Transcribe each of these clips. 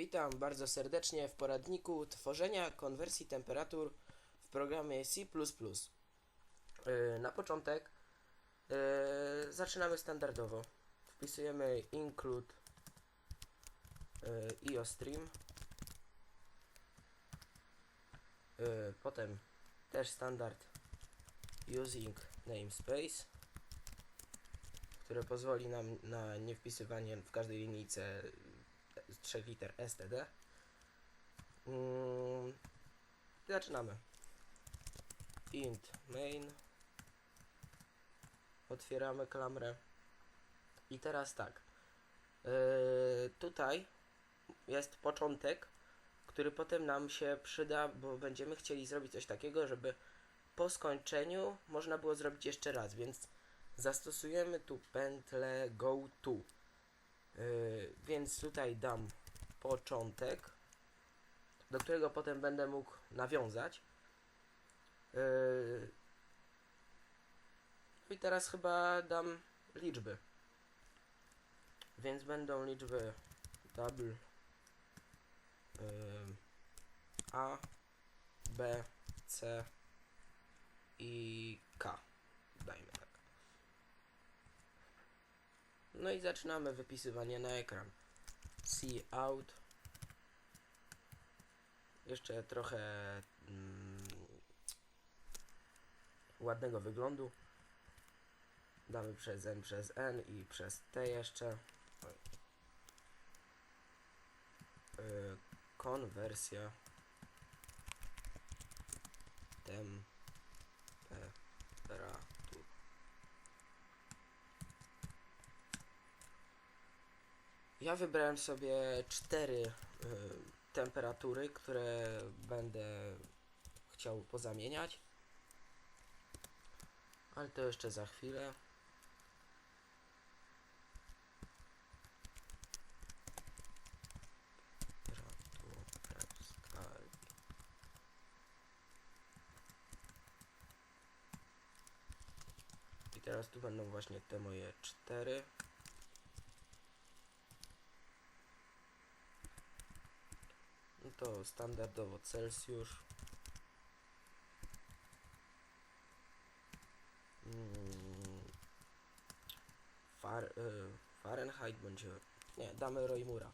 Witam bardzo serdecznie w poradniku tworzenia konwersji temperatur w programie C++. Yy, Na początek yy, zaczynamy standardowo. Wpisujemy include yy, iostream. Potem też standard using namespace, które pozwoli nam na nie wpisywanie w każdej linijce z trzech liter std. Mm, zaczynamy. int main. Otwieramy klamrę. I teraz tak. Yy, tutaj jest początek, który potem nam się przyda, bo będziemy chcieli zrobić coś takiego, żeby po skończeniu można było zrobić jeszcze raz, więc zastosujemy tu pętlę go to. Yy, więc tutaj dam początek, do którego potem będę mógł nawiązać. Yy, I teraz chyba dam liczby. Więc będą liczby double yy, A, B, C i K. Dajmy tak. No i zaczynamy wypisywanie na ekran. See out. Jeszcze trochę mm, ładnego wyglądu. Damy przez N przez N i przez T jeszcze. Yy, konwersja temperatur. Ja wybrałem sobie cztery y, temperatury, które będę chciał pozamieniać. Ale to jeszcze za chwilę. I teraz tu będą właśnie te moje cztery. To standardowo Celsjusz. Mm, Far, y, Fahrenheit będzie. Nie, damy Roymura.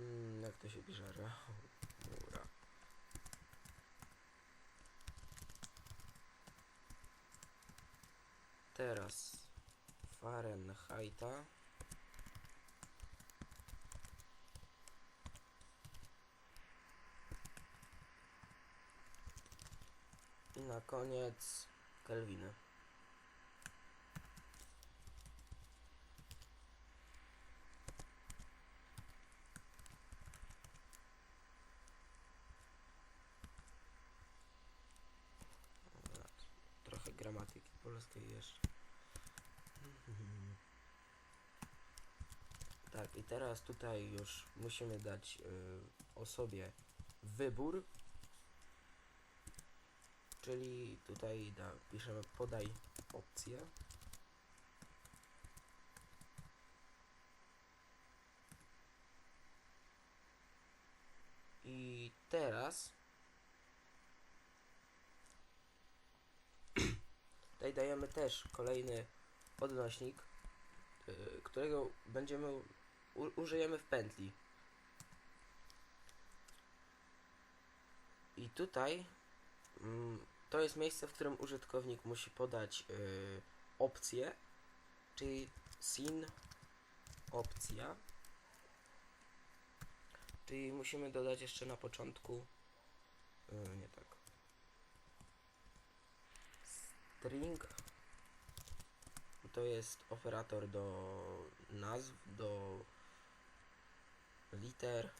Mm, jak to się pisze? Roymura. Teraz Fahrenheita. I na koniec Kelwiny. Trochę gramatyki polskiej jeszcze. Tak, i teraz tutaj już musimy dać y, osobie wybór. Czyli tutaj da, piszemy podaj opcję. I teraz tutaj dajemy też kolejny odnośnik, y, którego będziemy użyjemy w pętli. I tutaj mm, to jest miejsce, w którym użytkownik musi podać y, opcję, czyli sin opcja. Czyli musimy dodać jeszcze na początku y, nie tak. String to jest operator do nazw, do liter,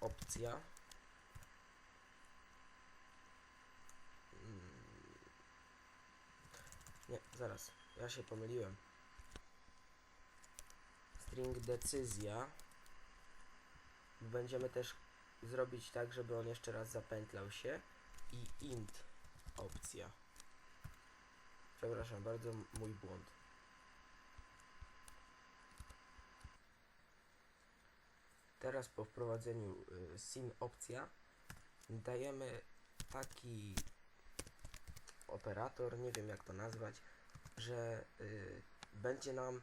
opcja. Mm. Nie, zaraz, ja się pomyliłem. String decyzja. Będziemy też zrobić tak, żeby on jeszcze raz zapętlał się. I int opcja. Przepraszam bardzo, mój błąd. Teraz po wprowadzeniu y, SIM opcja dajemy taki operator, nie wiem jak to nazwać, że y, będzie nam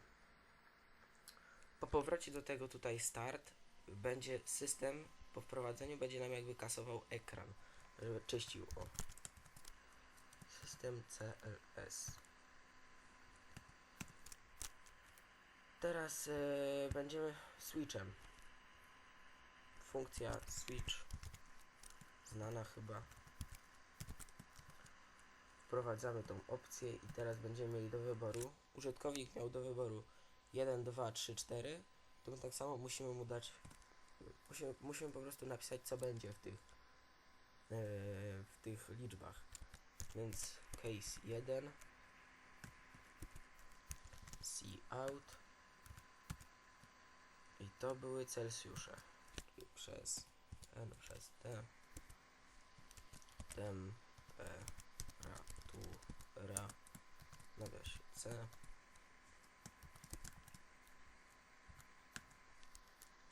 po powrocie do tego tutaj start będzie system po wprowadzeniu będzie nam jakby kasował ekran, żeby czyścił o system CLS. Teraz y, będziemy switchem. Funkcja switch znana chyba. Wprowadzamy tą opcję i teraz będziemy mieli do wyboru. Użytkownik miał do wyboru 1, 2, 3, 4. To tak samo musimy mu dać. Musimy, musimy po prostu napisać co będzie w tych e, w tych liczbach. Więc case 1 see out. I to były Celsjusze przez N przez T. Temperatura. Nawiasie C.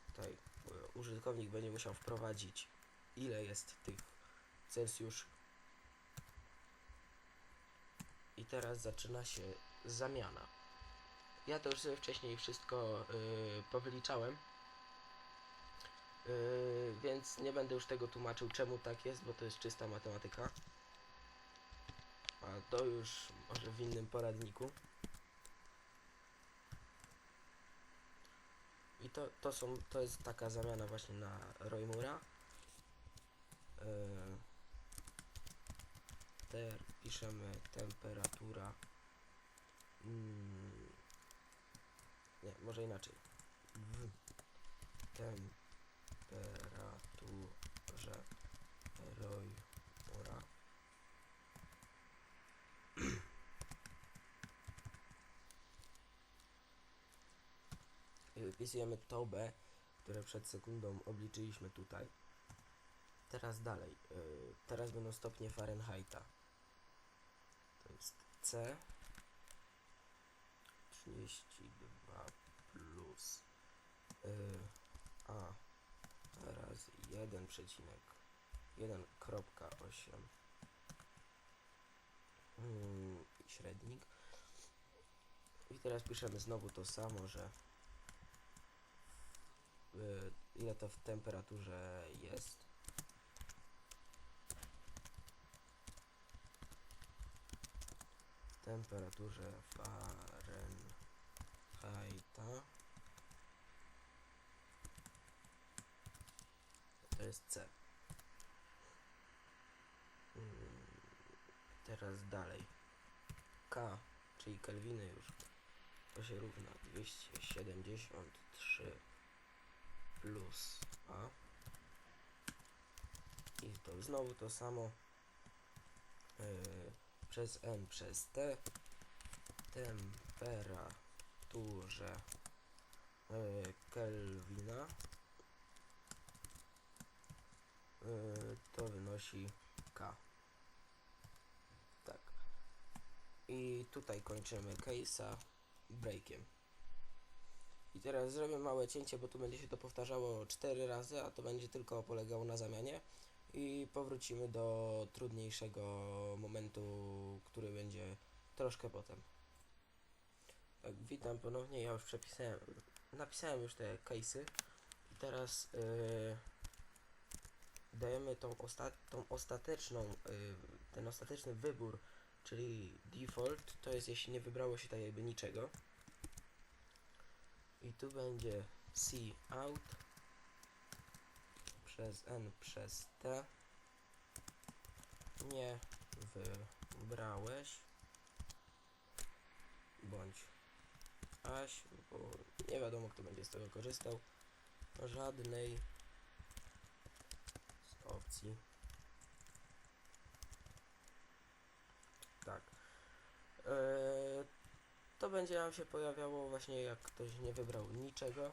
Tutaj e, użytkownik będzie musiał wprowadzić ile jest tych Celsjusz i teraz zaczyna się zamiana. Ja to już sobie wcześniej wszystko yy, powyliczałem yy, więc nie będę już tego tłumaczył czemu tak jest, bo to jest czysta matematyka. A to już może w innym poradniku. I to, to są, to jest taka zamiana właśnie na Roymura. Yy, ter piszemy temperatura mm, nie, może inaczej w temperaturze Roymura i wypisujemy to B, które przed sekundą obliczyliśmy tutaj. Teraz dalej. y, teraz będą stopnie Fahrenheita. To jest C 32 plus y, A razy 1 przecinek 1,8 mm, średnik. I teraz piszemy znowu to samo, że y, ile to w temperaturze jest. Temperaturze Fahrenheita to jest C. Mm, Teraz dalej. K, czyli kelwiny już. To się równa 273 plus A. I to znowu to samo. Yy, przez N przez T. Temperaturze yy. Yy, to wynosi K. Tak. I tutaj kończymy case'a breakiem. I teraz zrobię małe cięcie, bo tu będzie się to powtarzało 4 razy, a to będzie tylko polegało na zamianie. I powrócimy do trudniejszego momentu, który będzie troszkę potem. Tak, witam ponownie. Ja już przepisałem, napisałem już te case'y. I teraz yy, dajemy tą, osta tą ostateczną, yy, ten ostateczny wybór, czyli default, to jest jeśli nie wybrało się tak jakby niczego. I tu będzie C out przez N przez T. Nie wybrałeś bądź Aś, bo nie wiadomo kto będzie z tego korzystał. Żadnej z opcji. Tak. Eee, to będzie nam się pojawiało właśnie jak ktoś nie wybrał niczego,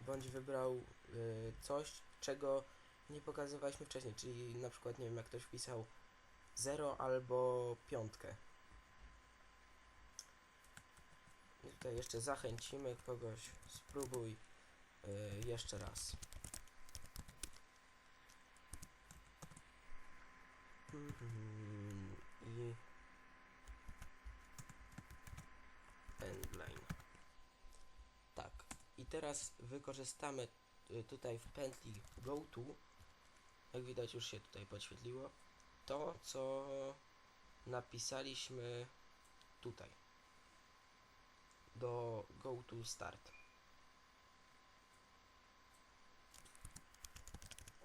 bądź wybrał y, coś, czego nie pokazywaliśmy wcześniej, czyli na przykład nie wiem jak ktoś wpisał 0 albo piątkę. I tutaj jeszcze zachęcimy kogoś, spróbuj y, jeszcze raz. I endline. Tak. I teraz wykorzystamy y, tutaj w pętli goTo, jak widać już się tutaj podświetliło, to co napisaliśmy tutaj do go to start.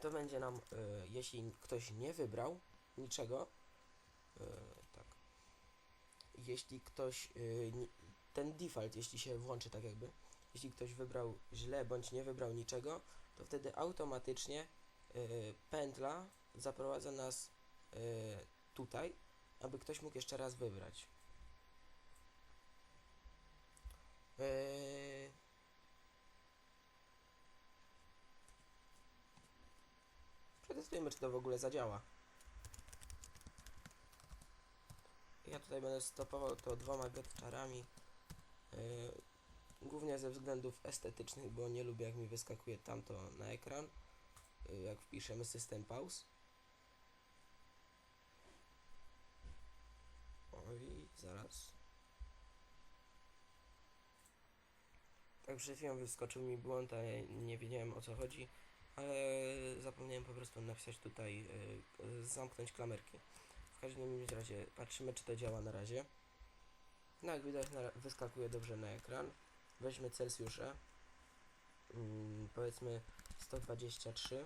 To będzie nam, y, jeśli ktoś nie wybrał niczego, y, tak. Jeśli ktoś, y, ten default, jeśli się włączy tak jakby, jeśli ktoś wybrał źle bądź nie wybrał niczego, to wtedy automatycznie pętla zaprowadza nas y, tutaj, aby ktoś mógł jeszcze raz wybrać. Eee... Przetestujemy, czy to w ogóle zadziała. Ja tutaj będę stopował to dwoma getczarami. Głównie ze względów estetycznych, bo nie lubię jak mi wyskakuje tamto na ekran. Eee, jak wpiszemy system pause. Oj, zaraz. Tak przed chwilą wyskoczył mi błąd, a nie wiedziałem o co chodzi, ale zapomniałem po prostu napisać tutaj, y, y, zamknąć klamerki. W każdym razie patrzymy czy to działa na razie. No jak widać na, wyskakuje dobrze na ekran. Weźmy Celsjusze. Mm, powiedzmy 123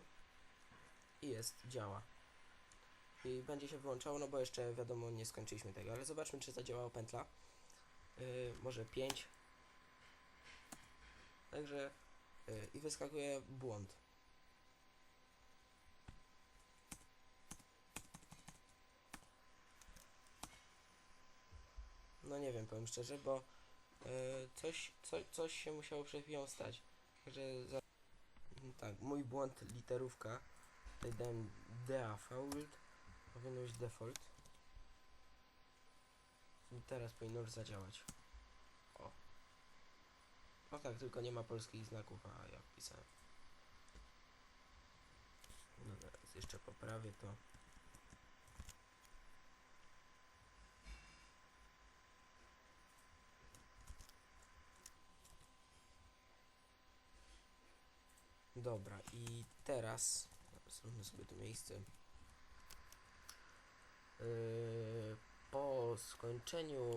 i jest, działa. I będzie się wyłączało, no bo jeszcze wiadomo nie skończyliśmy tego, ale zobaczmy czy zadziałała pętla. Yy, może 5 Także y, i wyskakuje błąd. No nie wiem, powiem szczerze, bo y, coś, co, coś się musiało przed chwilą stać. Także. Tak, mój błąd literówka. Tutaj dałem default. Powinno być default. I teraz powinno już zadziałać. O. No tak, tylko nie ma polskich znaków, a ja wpisałem. No teraz jeszcze poprawię to. Dobra, i teraz zróbmy sobie to miejsce. Yy, po skończeniu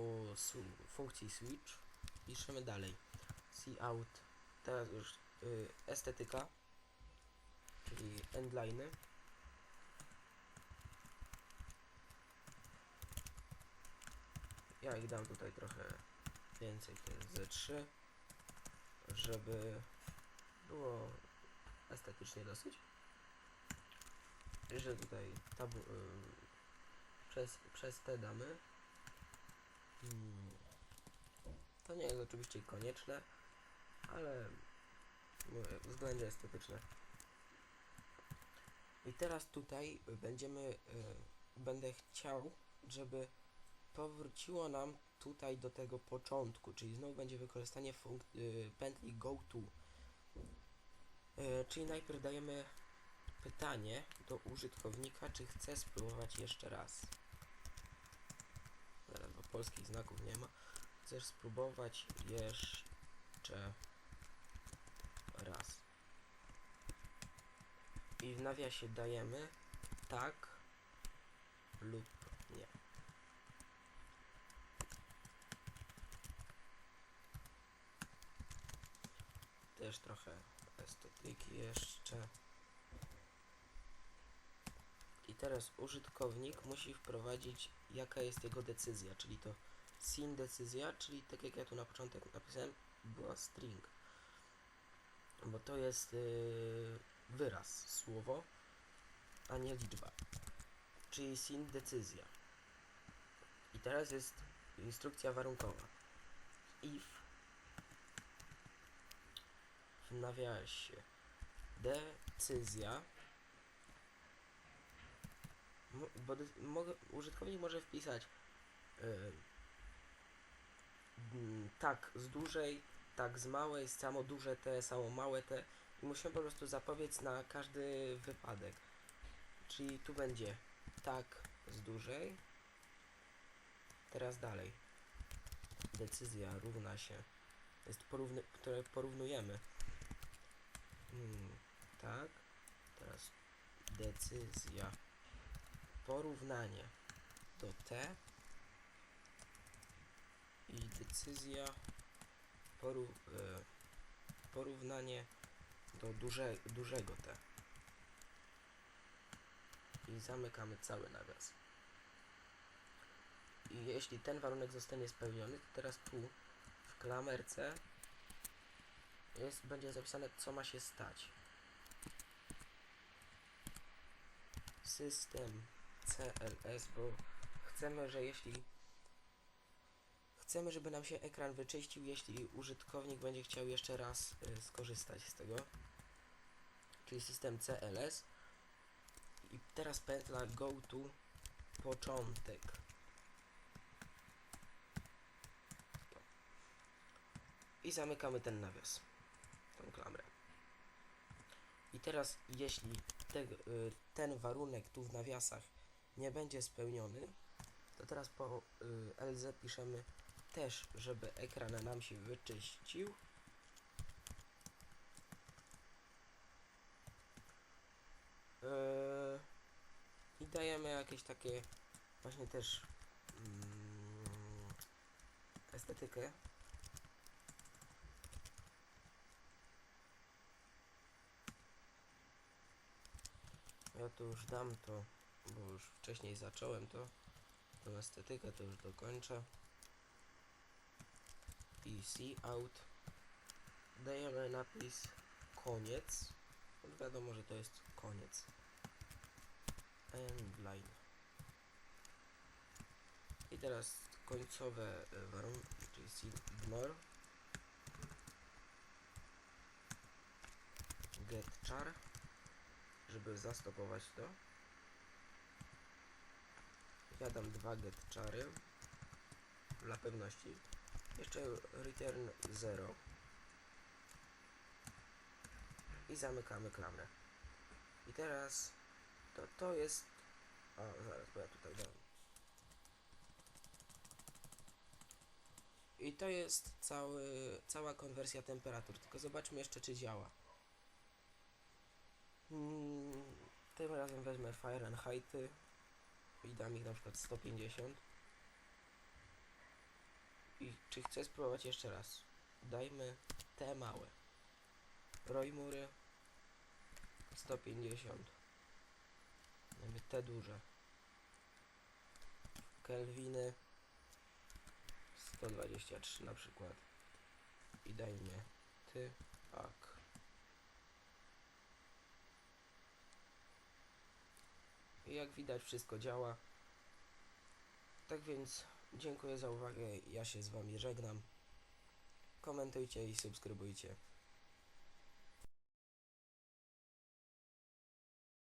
funkcji switch piszemy dalej. See out. Teraz już y, estetyka czyli endliny. Ja ich dam tutaj trochę więcej to ze 3 żeby było estetycznie dosyć że tutaj tabu, y, przez, przez te damy hmm. to nie jest oczywiście konieczne ale mówię, względnie estetyczne. I teraz tutaj będziemy, y, będę chciał, żeby powróciło nam tutaj do tego początku, czyli znowu będzie wykorzystanie y, pętli goTo. Y, czyli najpierw dajemy pytanie do użytkownika, czy chce spróbować jeszcze raz. Zaraz, bo polskich znaków nie ma. Chcesz spróbować jeszcze raz. I w nawiasie dajemy tak lub nie. Też trochę estetyki jeszcze. I teraz użytkownik musi wprowadzić jaka jest jego decyzja, czyli to sin decyzja, czyli tak jak ja tu na początek napisałem, była string bo to jest yy, wyraz, słowo, a nie liczba. Czyli sin decyzja. I teraz jest instrukcja warunkowa. If w nawiasie decyzja bo de- użytkownik może wpisać yy, tak z dużej, tak z małej, samo duże T, samo małe T i musimy po prostu zapobiec na każdy wypadek. Czyli tu będzie tak z dużej. Teraz dalej. Decyzja równa się. Jest porówny, które porównujemy. Hmm, tak. Teraz decyzja. Porównanie do T i decyzja poró e, porównanie do duże, dużego T. I zamykamy cały nawias. I jeśli ten warunek zostanie spełniony, to teraz tu w klamerce jest, będzie zapisane, co ma się stać. System CLS, bo chcemy, że jeśli chcemy, żeby nam się ekran wyczyścił, jeśli użytkownik będzie chciał jeszcze raz y, skorzystać z tego. Czyli system CLS. I teraz pętla go to początek. I zamykamy ten nawias, tą klamrę. I teraz, jeśli te, y, ten warunek tu w nawiasach nie będzie spełniony, to teraz po y, LZ piszemy też, żeby ekran nam się wyczyścił. Yy, I dajemy jakieś takie właśnie też mm, estetykę. Ja tu już dam to, bo już wcześniej zacząłem to. Tą estetykę to już dokończę. See out. Dajemy napis koniec. No wiadomo, że to jest koniec. End line. I teraz końcowe e, warunki, czyli ignore. Get char, żeby zastopować to. Ja dam dwa get chary dla pewności. Jeszcze return 0 i zamykamy klamrę. I teraz to, to jest. O, zaraz, bo ja tutaj dam. I to jest cały, cała konwersja temperatur. Tylko zobaczmy jeszcze, czy działa. Mm, tym razem wezmę Fahrenheity i dam ich na przykład 150. I czy chcę spróbować jeszcze raz? Dajmy te małe. Rojmury 150. Dajmy te duże. Kelwiny 123 na przykład. I dajmy ty ak. I jak widać wszystko działa. Tak więc dziękuję za uwagę. Ja się z wami żegnam. Komentujcie i subskrybujcie.